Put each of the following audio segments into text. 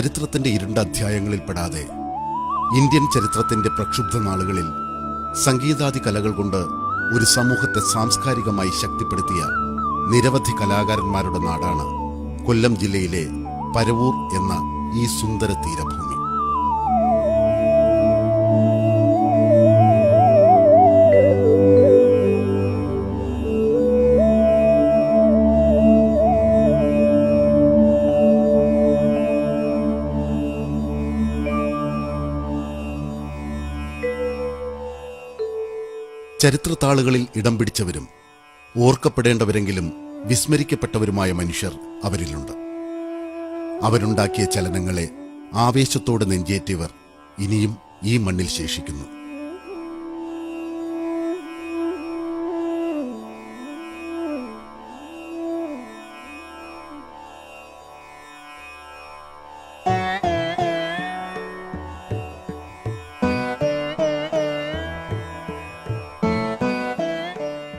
ചരിത്രത്തിന്റെ ഇരുണ്ട അധ്യായങ്ങളിൽ പെടാതെ ഇന്ത്യൻ ചരിത്രത്തിന്റെ പ്രക്ഷുബ്ധ നാളുകളിൽ സംഗീതാദി കലകൾ കൊണ്ട് ഒരു സമൂഹത്തെ സാംസ്കാരികമായി ശക്തിപ്പെടുത്തിയ നിരവധി കലാകാരന്മാരുടെ നാടാണ് കൊല്ലം ജില്ലയിലെ പരവൂർ എന്ന ഈ സുന്ദര തീരഭൂമി. ചരിത്രത്താളുകളിൽ ഇടം പിടിച്ചവരും ഓർക്കപ്പെടേണ്ടവരെങ്കിലും വിസ്മരിക്കപ്പെട്ടവരുമായ മനുഷ്യർ അവരിലുണ്ട്. അവരുണ്ടാക്കിയ ചലനങ്ങളെ ആവേശത്തോടെ നെഞ്ചേറ്റിയവർ ഇനിയും ഈ മണ്ണിൽ ശേഷിക്കുന്നു.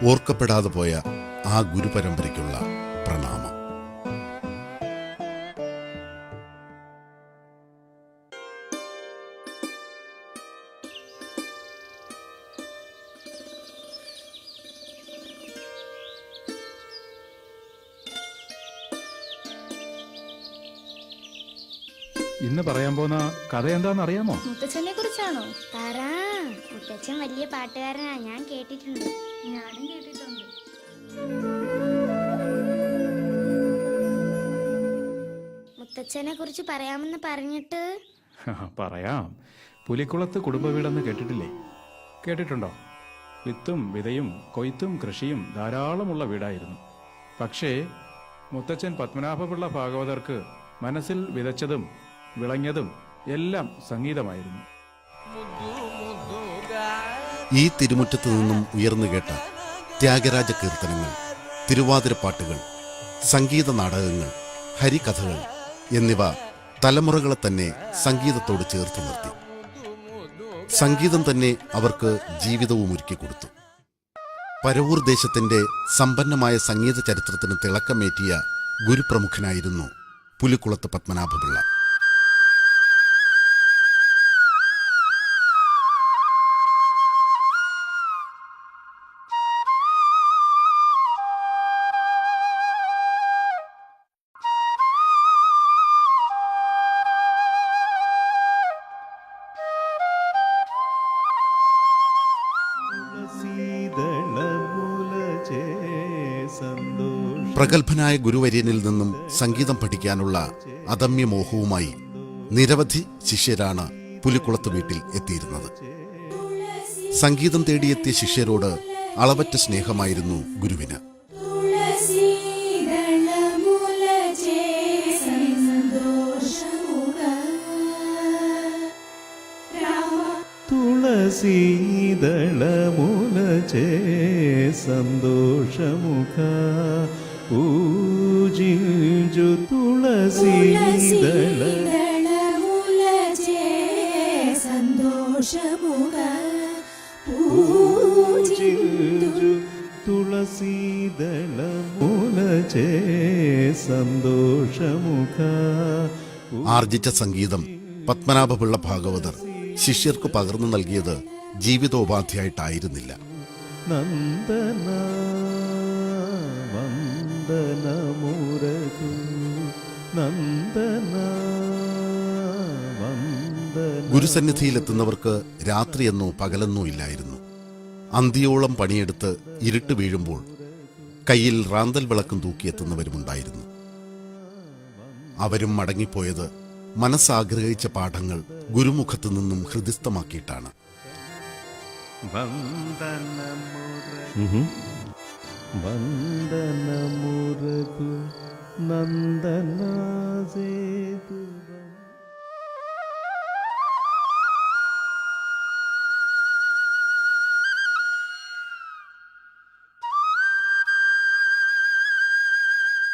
ഓർക്കപ്പെടാതെ പോയ ആ ഗുരുപരമ്പരയ്ക്കുള്ള പ്രണാമം. ഇന്ന് പറയാൻ പോകുന്ന കഥ എന്താണെന്ന് അറിയാമോ? മുത്തച്ഛനെ കുറിച്ചാണോ പറ. മുത്തച്ഛൻ വലിയ പാട്ടുകാരനാ. ഞാൻ കേട്ടിട്ടുണ്ട്. ഞാനും കേട്ടിട്ടുണ്ട്. മുത്തച്ഛനെ കുറിച്ച് പറയാമെന്ന് പറഞ്ഞിട്ട്? പറയാം. പുലിക്കുളത്ത് കുടുംബവീടെന്ന് കേട്ടിട്ടില്ലേ? കേട്ടിട്ടുണ്ടോ? വിത്തും വിതയും കൊയ്ത്തും കൃഷിയും ധാരാളമുള്ള വീടായിരുന്നു. പക്ഷേ മുത്തച്ഛൻ പത്മനാഭപിള്ള ഭാഗവതർക്ക് മനസ്സിൽ വിതച്ചതും വിളഞ്ഞതും എല്ലാം സംഗീതമായിരുന്നു. ഈ തിരുമുറ്റത്തു നിന്നും ഉയർന്നു കേട്ട ത്യാഗരാജ കീർത്തനങ്ങൾ തിരുവാതിരപ്പാട്ടുകൾ സംഗീത നാടകങ്ങൾ ഹരികഥകൾ എന്നിവ തലമുറകളെ തന്നെ സംഗീതത്തോട് ചേർത്ത് നിർത്തി. സംഗീതം തന്നെ അവർക്ക് ജീവിതവും ഒരുക്കി കൊടുത്തു. പരവൂർ ദേശത്തിന്റെ സമ്പന്നമായ സംഗീത ചരിത്രത്തിന് തിളക്കമേറ്റിയ ഗുരുപ്രമുഖനായിരുന്നു പുലിക്കുളത്ത് പത്മനാഭപിള്ള. പ്രഗത്ഭനായ ഗുരുവര്യനിൽ നിന്നും സംഗീതം പഠിക്കാനുള്ള അദമ്യ മോഹവുമായി നിരവധി ശിഷ്യരാണ് പുലിക്കുളത്ത് വീട്ടിൽ എത്തിയിരുന്നത്. സംഗീതം തേടിയെത്തിയ ശിഷ്യരോട് അളവറ്റ സ്നേഹമായിരുന്നു ഗുരുവിന്. തുളസീതളമുലചേ സന്തോഷമുഖ ആർജിച്ച സംഗീതം പത്മനാഭപിള്ള ഭാഗവതർ ശിഷ്യർക്ക് പകർന്നു നൽകിയത് ജീവിതോപാധിയായിട്ടായിരുന്നില്ല. നന്ദന വന്ദനമുരകു നന്ദന ഗുരുസന്നിധിയിലെത്തുന്നവർക്ക് രാത്രിയെന്നോ പകലെന്നോ ഇല്ലായിരുന്നു. അന്തിയോളം പണിയെടുത്ത് ഇരുട്ട് വീഴുമ്പോൾ കയ്യിൽ റാന്തൽ വിളക്കും തൂക്കിയെത്തുന്നവരുമുണ്ടായിരുന്നു. അവരും മടങ്ങിപ്പോയത് മനസ്സാഗ്രഹിച്ച പാഠങ്ങൾ ഗുരുമുഖത്തു നിന്നും ഹൃദിസ്ഥമാക്കിയിട്ടാണ് നന്ദനാസേതുവം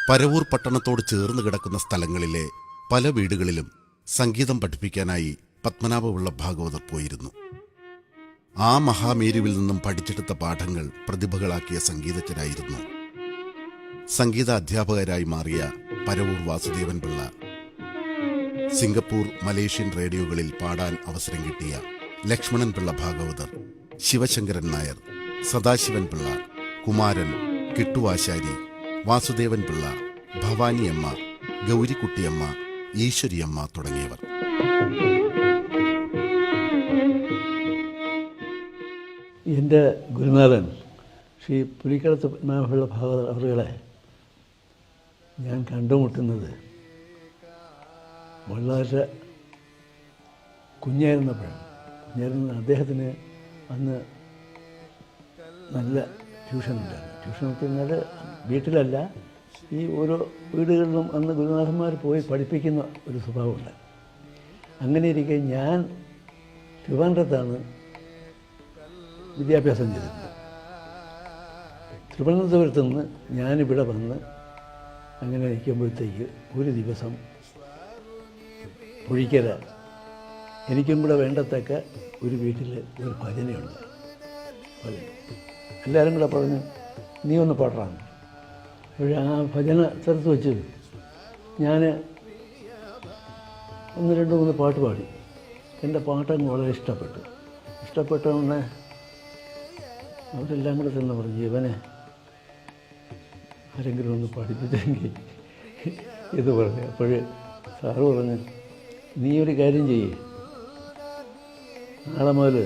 പരവൂർ പട്ടണത്തോട് ചേർന്ന് കിടക്കുന്ന സ്ഥലങ്ങളിലെ പല വീടുകളിലും സംഗീതം പഠിപ്പിക്കാനായി പത്മനാഭപിള്ള ഭാഗവതർ പോയിരുന്നു. ആ മഹാമേരുവിൽ നിന്നും പഠിച്ചെടുത്ത പാഠങ്ങൾ പ്രതിഭകളാക്കിയ സംഗീതജ്ഞരായിരുന്നു. സംഗീത അധ്യാപകരായി മാറിയ പരവൂർ വാസുദേവൻ പിള്ള. സിംഗപ്പൂർ മലേഷ്യൻ റേഡിയോകളിൽ പാടാൻ അവസരം കിട്ടിയ ലക്ഷ്മണൻ പിള്ള ഭാഗവതർ ശിവശങ്കരൻ നായർ സദാശിവൻ പിള്ള കുമാരൻ കിട്ടുവാശാരി വാസുദേവൻ പിള്ള ഭവാനിയമ്മ ഗൗരിക്കുട്ടിയമ്മ ഈശ്വരിയമ്മ തുടങ്ങിയവർ. എന്റെ ഗുരുനാഥൻ ശ്രീ പുലിക്കടത്ത് പത്മനാഭപിള്ള ഭാഗവത അവറുകളെ ഞാൻ കണ്ടുമുട്ടുന്നത് വളരെ കുഞ്ഞായിരുന്നപ്പോഴാണ്. കുഞ്ഞായിരുന്ന അദ്ദേഹത്തിന് അന്ന് നല്ല ട്യൂഷൻ ഉണ്ടായിരുന്നു ട്യൂഷൻ എന്ന് പറഞ്ഞാൽ വീട്ടിലല്ല ഈ ഓരോ വീടുകളിലും അന്ന് ഗുരുനാഥന്മാർ പോയി പഠിപ്പിക്കുന്ന ഒരു സ്വഭാവമുണ്ട്. അങ്ങനെ ഇരിക്കെ ഞാൻ തിരുവനന്തപുരത്താണ് വിദ്യാഭ്യാസം ചെയ്തിരുന്നത്. തിരുവനന്തപുരത്ത് നിന്ന് ഞാനിവിടെ വന്ന് അങ്ങനെ നിൽക്കുമ്പോഴത്തേക്ക് ഒരു ദിവസം പുഴിക്കര എനിക്കും കൂടെ വേണ്ടത്തക്ക ഒരു വീട്ടിൽ ഒരു ഭജനയുണ്ട്. ഭജന. എല്ലാവരും കൂടെ പറഞ്ഞു നീ ഒന്ന് പാടാന്ന് അപ്പോൾ ആ ഭജന സ്ഥലത്ത് വെച്ച് ഞാൻ ഒന്ന് രണ്ട് മൂന്ന് പാട്ട് പാടി. എന്റെ പാട്ടങ്ങ് വളരെ ഇഷ്ടപ്പെട്ടു. ഇഷ്ടപ്പെട്ട ഉടനെ അവരെല്ലാം കൂടെ തന്നെ പറഞ്ഞു ജീവനെ ആരെങ്കിലും ഒന്ന് പഠിപ്പിച്ചെങ്കിൽ ഇത് പറഞ്ഞു. അപ്പോൾ സാറ് പറഞ്ഞു നീ ഒരു കാര്യം ചെയ്യേ. നാളെ മുതൽ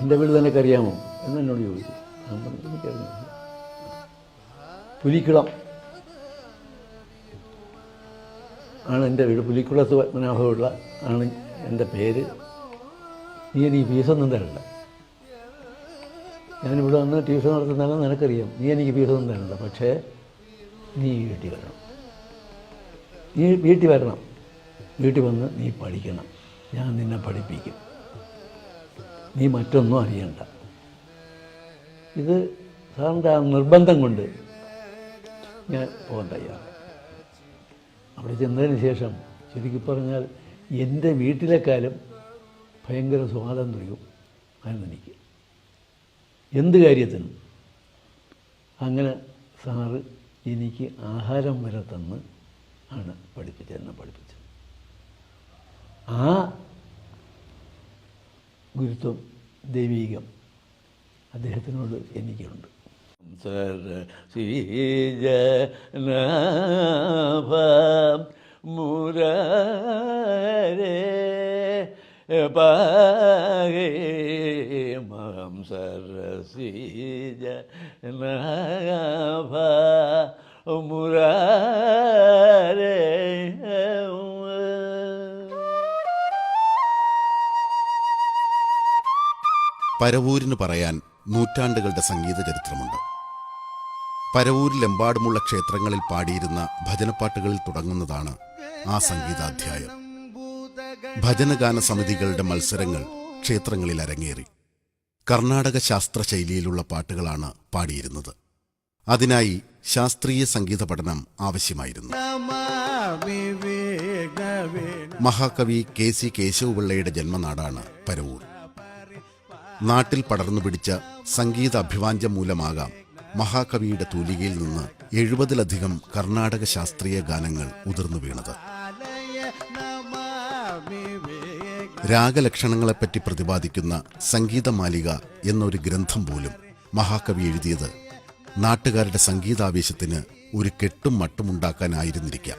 എന്റെ വീട് തന്നെ കറിയാമോ എന്നോട് ചോദിച്ചു. ഞാൻ പറഞ്ഞു എനിക്കറിയാം. പുലിക്കുളം. ആണ് എന്റെ വീട്. പുലിക്കുളത്ത് പത്മനാഭമുള്ള ആണ് എന്റെ പേര്. നീ എനിക്ക് ഫീസൊന്നും തരണ്ട. ഞാനിവിടെ വന്ന് ട്യൂഷൻ നടത്തുന്നതാണ് നിനക്കറിയാം. നീ എനിക്ക് ഫീസൊന്നും തരണ്ട. പക്ഷേ നീ വീട്ടിൽ വരണം. നീ വീട്ടിൽ വരണം. വീട്ടിൽ വന്ന് നീ പഠിക്കണം. ഞാൻ നിന്നെ പഠിപ്പിക്കും. നീ മറ്റൊന്നും അറിയണ്ട. ഇത് സാറിന്റെ ആ നിർബന്ധം കൊണ്ട് ഞാൻ പോകാൻ തയ്യാറ് അവിടെ ചെന്നതിന് ശേഷം ചുരുക്കി പറഞ്ഞാൽ എന്റെ വീട്ടിലെക്കാളും ഭയങ്കര സ്വാതന്ത്ര്യവും എനിക്ക്. എന്ത് കാര്യത്തിനും അങ്ങനെ സാറ് എനിക്ക് ആഹാരം വരെ തന്ന് ആണ് പഠിപ്പിച്ചത് എന്നെ പഠിപ്പിച്ചത്. ആ ഗുരുത്വം ദൈവീകം അദ്ദേഹത്തിനോട് എനിക്കുണ്ട്. സരസീജനാഭം മുരരേ പാകേ മാം സരസീജ നാഭ മുരരേ പരവൂരിന് പറയാൻ നൂറ്റാണ്ടുകളുടെ സംഗീത ചരിത്രമുണ്ട്. പരവൂരിലെമ്പാടുമുള്ള ക്ഷേത്രങ്ങളിൽ പാടിയിരുന്ന ഭജനപ്പാട്ടുകളിൽ തുടങ്ങുന്നതാണ് ആ സംഗീതാധ്യായം. ഭജനഗാന സമിതികളുടെ മത്സരങ്ങൾ ക്ഷേത്രങ്ങളിൽ അരങ്ങേറി. കർണാടക ശാസ്ത്ര ശൈലിയിലുള്ള പാട്ടുകളാണ് പാടിയിരുന്നത്. അതിനായി ശാസ്ത്രീയ സംഗീത പഠനം ആവശ്യമായിരുന്നു. മഹാകവി കെ സി കേശവപിള്ളയുടെ ജന്മനാടാണ് പരവൂർ. നാട്ടിൽ പടർന്നു പിടിച്ച സംഗീത അഭിവാഞ്ചം മൂലമാകാം മഹാകവിയുടെ തൂലികയിൽ നിന്ന് എഴുപതിലധികം കർണാടക ശാസ്ത്രീയ ഗാനങ്ങൾ ഉതിർന്നു വീണത്. രാഗലക്ഷണങ്ങളെപ്പറ്റി പ്രതിപാദിക്കുന്ന സംഗീതമാലിക എന്നൊരു ഗ്രന്ഥം പോലും മഹാകവി എഴുതിയത് നാട്ടുകാരുടെ സംഗീതാവേശത്തിന് ഒരു കെട്ടും മട്ടുമുണ്ടാക്കാനായിരുന്നിരിക്കാം.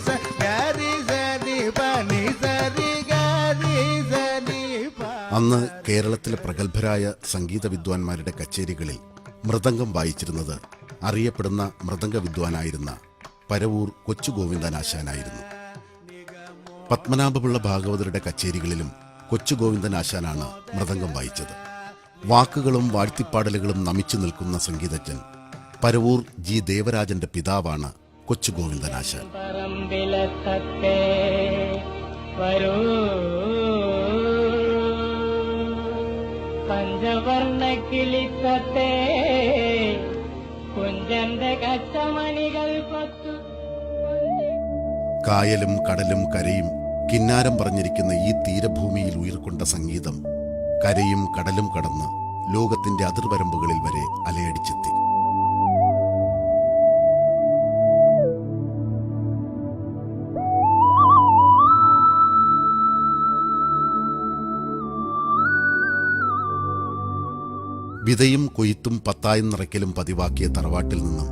സ ഗരി സ നി പ നി സ രി ഗരി സ നി പ അന്ന് കേരളത്തിലെ പ്രഗത്ഭരായ സംഗീത വിദ്വാൻമാരുടെ കച്ചേരികളിൽ മൃദംഗം വായിച്ചിരുന്നത് അറിയപ്പെടുന്ന മൃദംഗ വിദ്വാനായിരുന്ന പരവൂർ കൊച്ചു ഗോവിന്ദനാശാനായിരുന്നു ഭാഗവതരുടെ കച്ചേരികളിലും കൊച്ചു ഗോവിന്ദനാശാനാണ് മൃദംഗം വായിച്ചത്. വാക്കുകളും വാഴ്ത്തിപ്പാടലുകളും നമിച്ചു നിൽക്കുന്ന സംഗീതജ്ഞൻ പരവൂർ ജി. ദേവരാജന്റെ പിതാവാണ് കൊച്ചു ഗോവിന്ദനാശാൻ പറമ്പിലത്തത്തെ വരൂ. പഞ്ചവർണ കിളിത്തത്തെ കുഞ്ചന്റെ കച്ചമണികൾ പത്തു. കായലും കടലും കരയും കിന്നാരം പറഞ്ഞിരിക്കുന്ന ഈ തീരഭൂമിയിൽ ഉയർക്കൊണ്ട സംഗീതം കരയും കടലും കടന്ന് ലോകത്തിന്റെ അതിർവരമ്പുകളിൽ വരെ അലയടിച്ചെത്തി. വിതയും കൊയ്ത്തും പത്തായം നിറയ്ക്കലും പതിവാക്കിയ തറവാട്ടിൽ നിന്നും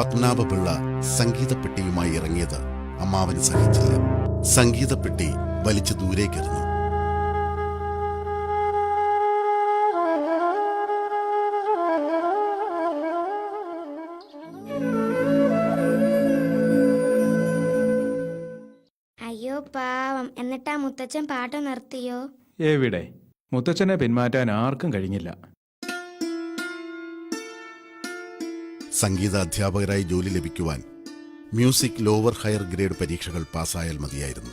പത്മനാഭപിള്ള സംഗീതപ്പെട്ടിയുമായി ഇറങ്ങിയത് അമ്മാവന് സഹിച്ചില്ല. സംഗീതപ്പെട്ടി വലിച്ചു ദൂരേക്കെറിഞ്ഞു അയ്യോ പാവം. എന്നിട്ടാ മുത്തച്ഛൻ പാട്ട് നിർത്തിയോ? എവിടെ? മുത്തച്ഛനെ പിന്മാറ്റാൻ ആർക്കും കഴിഞ്ഞില്ല. സംഗീത അധ്യാപകരായി ജോലി ലഭിക്കുവാൻ മ്യൂസിക് ലോവർ ഹയർ ഗ്രേഡ് പരീക്ഷകൾ പാസ്സായാൽ മതിയായിരുന്നു.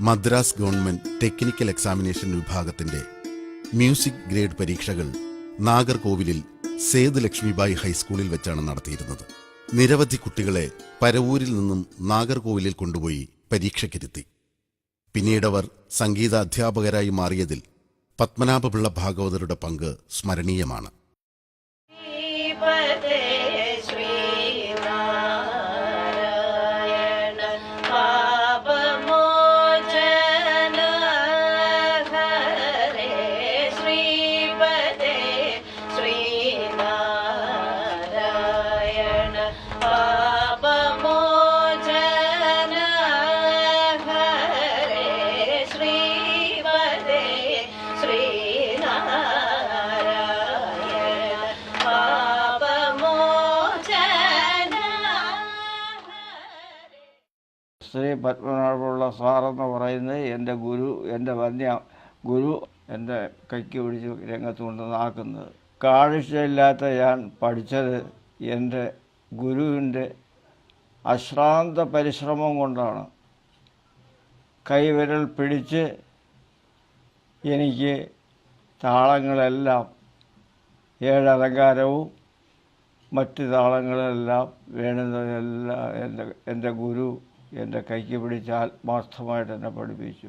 മദ്രാസ് ഗവൺമെന്റ് ടെക്നിക്കൽ എക്സാമിനേഷൻ വിഭാഗത്തിന്റെ മ്യൂസിക് ഗ്രേഡ് പരീക്ഷകൾ നാഗർകോവിലിൽ സേത് ലക്ഷ്മിബായി ഹൈസ്കൂളിൽ വെച്ചാണ് നടത്തിയിരുന്നത്. നിരവധി കുട്ടികളെ പരവൂരിൽ നിന്നും നാഗർകോവിലിൽ കൊണ്ടുപോയി പരീക്ഷയ്ക്കിരുത്തി. പിന്നീടവർ സംഗീത അധ്യാപകരായി മാറിയതിൽ പത്മനാഭപിള്ള ഭാഗവതരുടെ പങ്ക് സ്മരണീയമാണ്. ശ്രീ പത്മനാഭപിള്ള സാറെന്ന് പറയുന്നത് എന്റെ ഗുരു എന്റെ വന്യ ഗുരു എന്റെ കൈക്ക് പിടിച്ച് രംഗത്ത് കൊണ്ടുവന്നാക്കുന്നത്. കാഴ്ചയില്ലാത്ത ഞാൻ പഠിച്ചത് എന്റെ ഗുരുവിന്റെ അശ്രാന്ത പരിശ്രമം കൊണ്ടാണ്. കൈവിരൽ പിടിച്ച് എനിക്ക് താളങ്ങളെല്ലാം ഏഴലങ്കാരവും മറ്റ് താളങ്ങളെല്ലാം വേണ്ടുന്നതെല്ലാം എന്റെ എന്റെ ഗുരു എന്റെ കൈക്ക് പിടിച്ച് ആത്മാർത്ഥമായിട്ട് എന്നെ പഠിപ്പിച്ചു.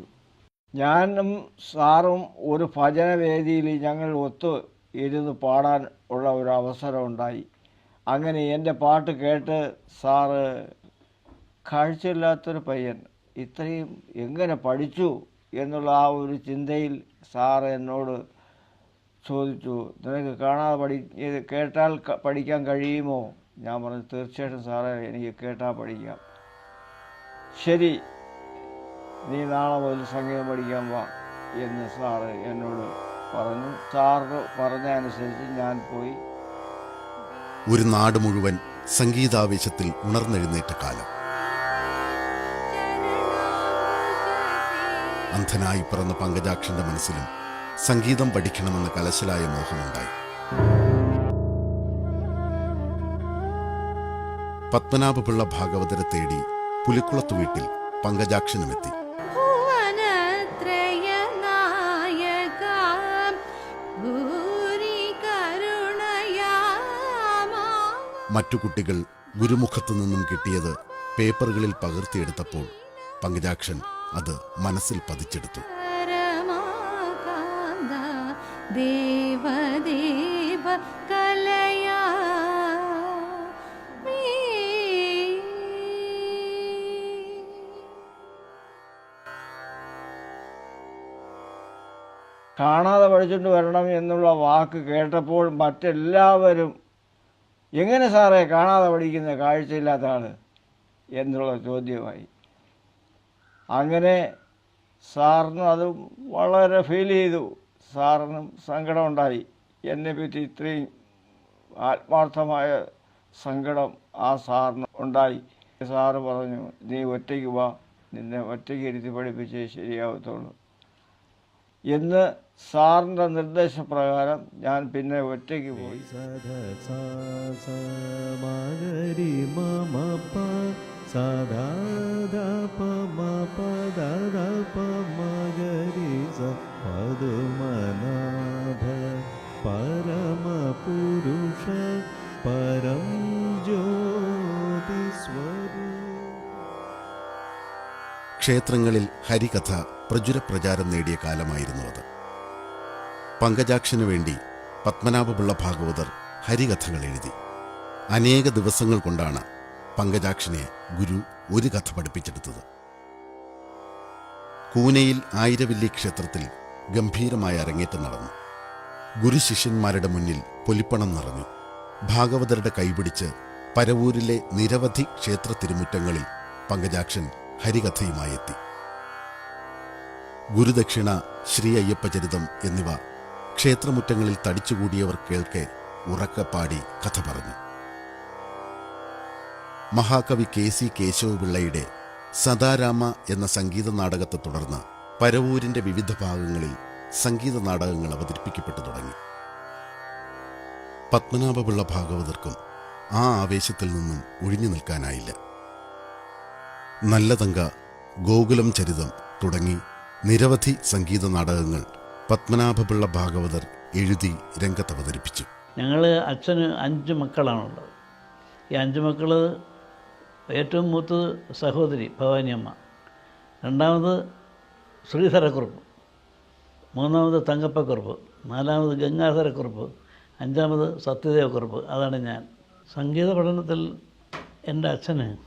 ഞാനും സാറും ഒരു ഭജനവേദിയിൽ ഞങ്ങൾ ഒത്ത് ഇരുന്ന് പാടാൻ ഉള്ള ഒരു അവസരം ഉണ്ടായി. അങ്ങനെ എന്റെ പാട്ട് കേട്ട് സാറ് കാഴ്ചയില്ലാത്തൊരു പയ്യൻ ഇത്രയും എങ്ങനെ പഠിച്ചു എന്നുള്ള ആ ഒരു ചിന്തയിൽ സാറ് എന്നോട് ചോദിച്ചു നിനക്ക് കാണാതെ പഠി കേട്ടാൽ പഠിക്കാൻ കഴിയുമോ? ഞാൻ പറഞ്ഞു തീർച്ചയായിട്ടും സാറേ എനിക്ക് കേട്ടാൽ പഠിക്കാം. ശരി നീ നാളെ മുതൽ സംഗീതം പഠിക്കാൻ വാ എന്ന് സാറ് എന്നോട് പറഞ്ഞു. സാറ് പറഞ്ഞ അനുസരിച്ച് ഞാൻ പോയി. ഒരു നാട് മുഴുവൻ സംഗീതാവേശത്തിൽ ഉണർന്നെഴുന്നേറ്റ കാലം. അന്ധനായി പിറന്ന പങ്കജാക്ഷന്റെ മനസ്സിലും സംഗീതം പഠിക്കണമെന്ന കലശലായ മോഹമുണ്ടായി. പത്മനാഭപിള്ള ഭാഗവതരെ തേടി പുലിക്കുളത്തു വീട്ടിൽ പങ്കജാക്ഷനുമെത്തി. മറ്റു കുട്ടികൾ ഗുരുമുഖത്തു നിന്നും കിട്ടിയത് പേപ്പറുകളിൽ പകർത്തിയെടുത്തപ്പോൾ പങ്കജാക്ഷൻ അത് മനസ്സിൽ പതിച്ചെടുത്തു. ദേവദേവ കലയാ കാണാതെ പഠിച്ചുകൊണ്ട് വരണം എന്നുള്ള വാക്ക് കേട്ടപ്പോൾ മറ്റെല്ലാവരും എങ്ങനെ സാറേ കാണാതെ പഠിക്കുന്ന കാഴ്ചയില്ലാത്ത ആൾ എന്നുള്ള ചോദ്യമായി. അങ്ങനെ സാറിന് അത് വളരെ ഫീൽ ചെയ്തു. സാറിനും സങ്കടമുണ്ടായി എന്നെ പറ്റി ഇത്രയും ആത്മാർത്ഥമായ സങ്കടം ആ സാറിന് ഉണ്ടായി. സാറ് പറഞ്ഞു നീ ഒറ്റയ്ക്ക് വാ. നിന്നെ ഒറ്റയ്ക്ക് ഇരുത്തി പഠിപ്പിച്ചേ ശരിയാവത്തുള്ളൂ. എന്ന് സാറിന്റെ നിർദ്ദേശപ്രകാരം ഞാൻ പിന്നെ ഒറ്റയ്ക്ക് പോയി. സദ സാ സ മഗരി മമ പ സദാ ദ പ മ പ ദ ദ പ മഗരി സ പതുമനാഭ പരമ പുരുഷ പരം ക്ഷേത്രങ്ങളിൽ ഹരികഥ പ്രചുര പ്രചാരം നേടിയ കാലമായിരുന്നു അത്. പങ്കജാക്ഷന് വേണ്ടി പത്മനാഭപിള്ള ഭാഗവതർ ഹരികഥകൾ എഴുതി. അനേക ദിവസങ്ങൾ കൊണ്ടാണ് പങ്കജാക്ഷനെ ഗുരു ഒരു കഥ പഠിപ്പിച്ചെടുത്തത്. കൂനയിൽ ആയിരവില്ലി ക്ഷേത്രത്തിൽ ഗംഭീരമായ അരങ്ങേറ്റം നടന്നു. ഗുരു ശിഷ്യന്മാരുടെ മുന്നിൽ പൊലിപ്പണം നിറഞ്ഞു. ഭാഗവതരുടെ കൈപിടിച്ച് പരവൂരിലെ നിരവധി ക്ഷേത്ര തിരുമുറ്റങ്ങളിൽ പങ്കജാക്ഷൻ ഹരികഥയുമായി എത്തി. ഗുരുദക്ഷിണ ശ്രീ അയ്യപ്പചരിതം എന്നിവ ക്ഷേത്രമുറ്റങ്ങളിൽ തടിച്ചുകൂടിയവർ കേൾക്കെ ഉറക്കപ്പാടി കഥ പറഞ്ഞു. മഹാകവി കെ സി കേശവപിള്ളയുടെ സദാരാമ എന്ന സംഗീത നാടകത്തെ തുടർന്ന് പരവൂരിന്റെ വിവിധ ഭാഗങ്ങളിൽ സംഗീത നാടകങ്ങൾ അവതരിപ്പിക്കപ്പെട്ടു തുടങ്ങി. പത്മനാഭപിള്ള ഭാഗവതർക്കും ആ ആവേശത്തിൽ നിന്നും ഒഴിഞ്ഞു നിൽക്കാനായില്ല. നല്ലതങ്ക ഗോകുലം ചരിതം തുടങ്ങി നിരവധി സംഗീത നാടകങ്ങൾ പത്മനാഭപിള്ള ഭാഗവതർ എഴുതി രംഗത്ത് അവതരിപ്പിച്ചു ഞങ്ങൾ അച്ഛന് അഞ്ച് മക്കളാണുള്ളത്. ഈ അഞ്ച് മക്കൾ ഏറ്റവും മൂത്തത് സഹോദരി ഭവാനിയമ്മ രണ്ടാമത് ശ്രീധരക്കുറുപ്പ് മൂന്നാമത് തങ്കപ്പക്കുറുപ്പ് നാലാമത് ഗംഗാധരക്കുറുപ്പ് അഞ്ചാമത് സത്യദേവക്കുറുപ്പ്. അതാണ് ഞാൻ. സംഗീത പഠനത്തിൽ എന്റെ അച്ഛന്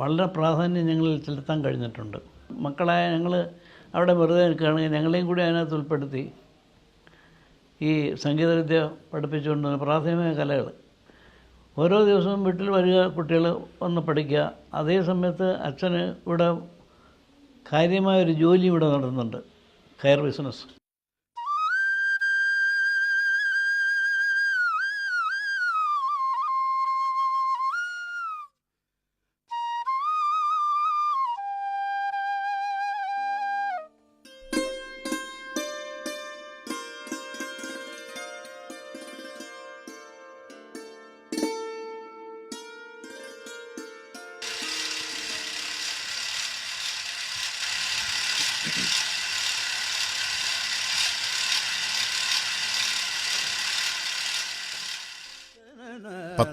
വളരെ പ്രാധാന്യം ഞങ്ങളിൽ ചെലുത്താൻ കഴിഞ്ഞിട്ടുണ്ട്. മക്കളായ ഞങ്ങൾ അവിടെ വെറുതെ നിൽക്കുകയാണെങ്കിൽ ഞങ്ങളെയും കൂടി അതിനകത്ത് ഉൾപ്പെടുത്തി. ഈ സംഗീതവിദ്യ പഠിപ്പിച്ചുകൊണ്ട് പ്രാഥമിക കലകൾ. ഓരോ ദിവസവും വീട്ടിൽ വരിക കുട്ടികൾ വന്ന് പഠിക്കുക. അതേ സമയത്ത് അച്ഛന് ഇവിടെ കാര്യമായൊരു ജോലി ഇവിടെ നടത്തുന്നുണ്ട്. കയർ ബിസിനസ്.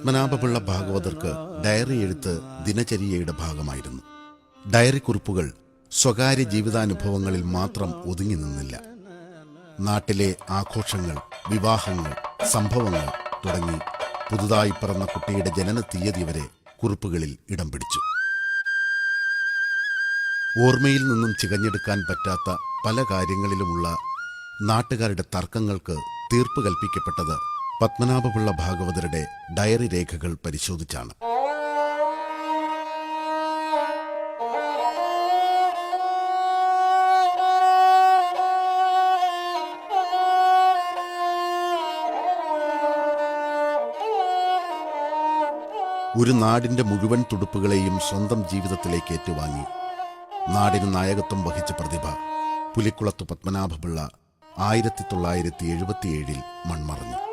പത്മനാഭപിള്ള ഭാഗവതർക്ക് ഡയറി എഴുത്ത് ദിനചര്യയുടെ ഭാഗമായിരുന്നു. ഡയറി കുറിപ്പുകൾ സ്വകാര്യ ജീവിതാനുഭവങ്ങളിൽ മാത്രം ഒതുങ്ങി നിന്നില്ല. നാട്ടിലെ ആഘോഷങ്ങൾ വിവാഹങ്ങൾ സംഭവങ്ങൾ തുടങ്ങി പുതുതായി പിറന്ന കുട്ടിയുടെ ജനന തീയതി വരെ കുറിപ്പുകളിൽ ഇടം പിടിച്ചു. ഓർമ്മയിൽ നിന്നും ചികഞ്ഞെടുക്കാൻ പറ്റാത്ത പല കാര്യങ്ങളിലുമുള്ള നാട്ടുകാരുടെ തർക്കങ്ങൾക്ക് തീർപ്പ് കൽപ്പിക്കപ്പെട്ടത് പത്മനാഭപിള്ള ഭാഗവതരുടെ ഡയറി രേഖകൾ പരിശോധിച്ചാണ്. ഒരു നാടിന്റെ മുഴുവൻ തുടുപ്പുകളെയും സ്വന്തം ജീവിതത്തിലേക്ക് ഏറ്റുവാങ്ങി. നാടിന് നായകത്വം വഹിച്ച പ്രതിഭ പുലിക്കുളത്ത് പത്മനാഭപിള്ള ആയിരത്തി തൊള്ളായിരത്തി എഴുപത്തിയേഴിൽ മൺമറഞ്ഞു.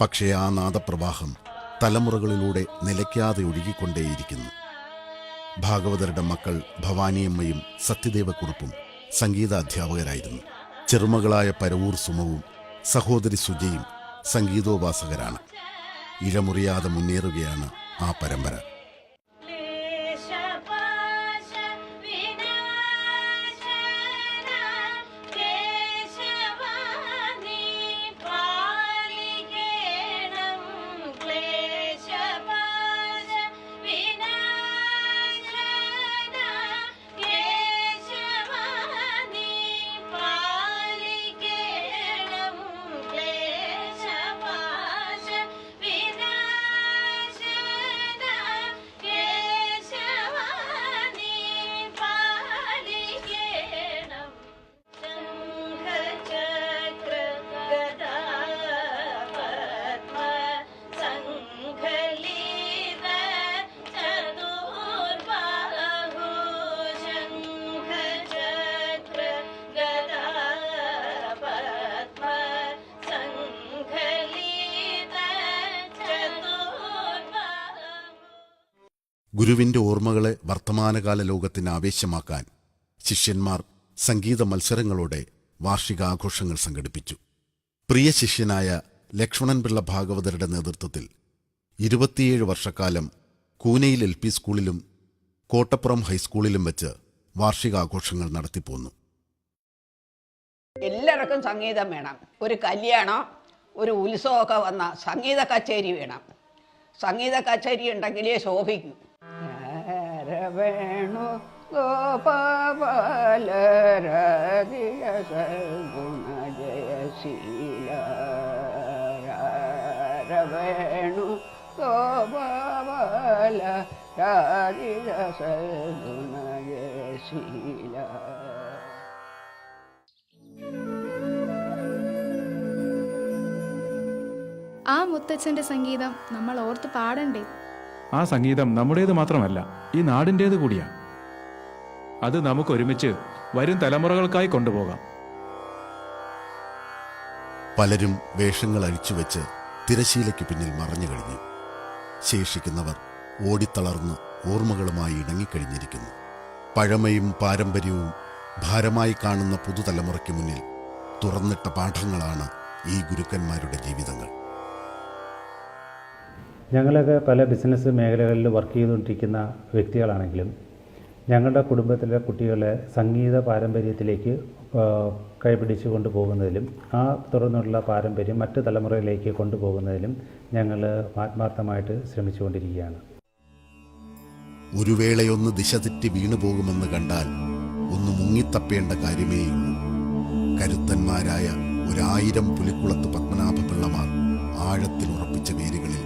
പക്ഷേ ആ നാദപ്രവാഹം തലമുറകളിലൂടെ നിലയ്ക്കാതെ ഒഴുകിക്കൊണ്ടേയിരിക്കുന്നു. ഭാഗവതരുടെ മക്കൾ ഭവാനിയമ്മയും സത്യദേവക്കുറുപ്പും സംഗീത അധ്യാപകരായിരുന്നു ചെറുമകളായ പരവൂർ സുമവും സഹോദരി സുജയും സംഗീതോപാസകരാണ്. ഇഴമുറിയാതെ മുന്നേറുകയാണ് ആ പരമ്പര. ഗുരുവിന്റെ ഓർമ്മകളെ വർത്തമാനകാല ലോകത്തിന് ആവേശമാക്കാൻ ശിഷ്യന്മാർ സംഗീത മത്സരങ്ങളോടെ വാർഷികാഘോഷങ്ങൾ സംഘടിപ്പിച്ചു. പ്രിയ ശിഷ്യനായ ലക്ഷ്മണൻ പിള്ള ഭാഗവതരുടെ നേതൃത്വത്തിൽ ഇരുപത്തിയേഴ് വർഷക്കാലം കൂനയിൽ എൽ പി സ്കൂളിലും കോട്ടപ്പുറം ഹൈസ്കൂളിലും വെച്ച് വാർഷികാഘോഷങ്ങൾ നടത്തിപ്പോന്നു. എല്ലാവർക്കും സംഗീതം വേണം. ഒരു കല്യാണം ഒരു ഉത്സവമൊക്കെ വന്ന സംഗീത കച്ചേരി വേണം. സംഗീത കച്ചേരി ഉണ്ടെങ്കിലേ ശോഭിക്കൂ. വേണു ഗോപാല ഗുണ ജയശീല വേണു ഗോപാല ഗുണ ജയശീല ആ മുത്തച്ഛന്റെ സംഗീതം നമ്മൾ ഓർത്ത് പാടണ്ടേ? ആ സംഗീതം നമ്മുടേത് മാത്രമല്ല ഈ നാടിന്റേത് കൂടിയാണ് അത് നമുക്ക് ഒരുമിച്ച് വരും തലമുറകൾക്കായി കൊണ്ടുപോകാം. പലരും വേഷങ്ങൾ അഴിച്ചു വെച്ച് തിരശീലയ്ക്ക് പിന്നിൽ മറഞ്ഞു കഴിഞ്ഞു. ശേഷിക്കുന്നവർ ഓടിത്തളർന്ന് ഓർമ്മകളുമായി ഇണങ്ങിക്കഴിഞ്ഞിരിക്കുന്നു. പഴമയും പാരമ്പര്യവും ഭാരമായി കാണുന്ന പുതുതലമുറയ്ക്ക് മുന്നിൽ തുറന്നിട്ട പാഠങ്ങളാണ് ഈ ഗുരുക്കന്മാരുടെ ജീവിതങ്ങൾ. ഞങ്ങളൊക്കെ പല ബിസിനസ് മേഖലകളിൽ വർക്ക് ചെയ്തുകൊണ്ടിരിക്കുന്ന വ്യക്തികളാണെങ്കിലും ഞങ്ങളുടെ കുടുംബത്തിലെ കുട്ടികളെ സംഗീത പാരമ്പര്യത്തിലേക്ക് കൈപിടിച്ച് കൊണ്ടുപോകുന്നതിലും ആ തുടർന്നുള്ള പാരമ്പര്യം മറ്റ് തലമുറയിലേക്ക് കൊണ്ടുപോകുന്നതിലും ഞങ്ങൾ ആത്മാർത്ഥമായിട്ട് ശ്രമിച്ചുകൊണ്ടിരിക്കുകയാണ്. ഒരു വേളയൊന്ന് ദിശ തെറ്റി വീണു പോകുമെന്ന് കണ്ടാൽ ഒന്ന് മുങ്ങിത്തപ്പേണ്ട കാര്യമേയുള്ളൂ കരുത്തന്മാരായ ഒരായിരം പുലിക്കുളത്ത് പത്മനാഭപിള്ളമാർ ആഴത്തിൽ ഉറപ്പിച്ച വേരുകളിൽ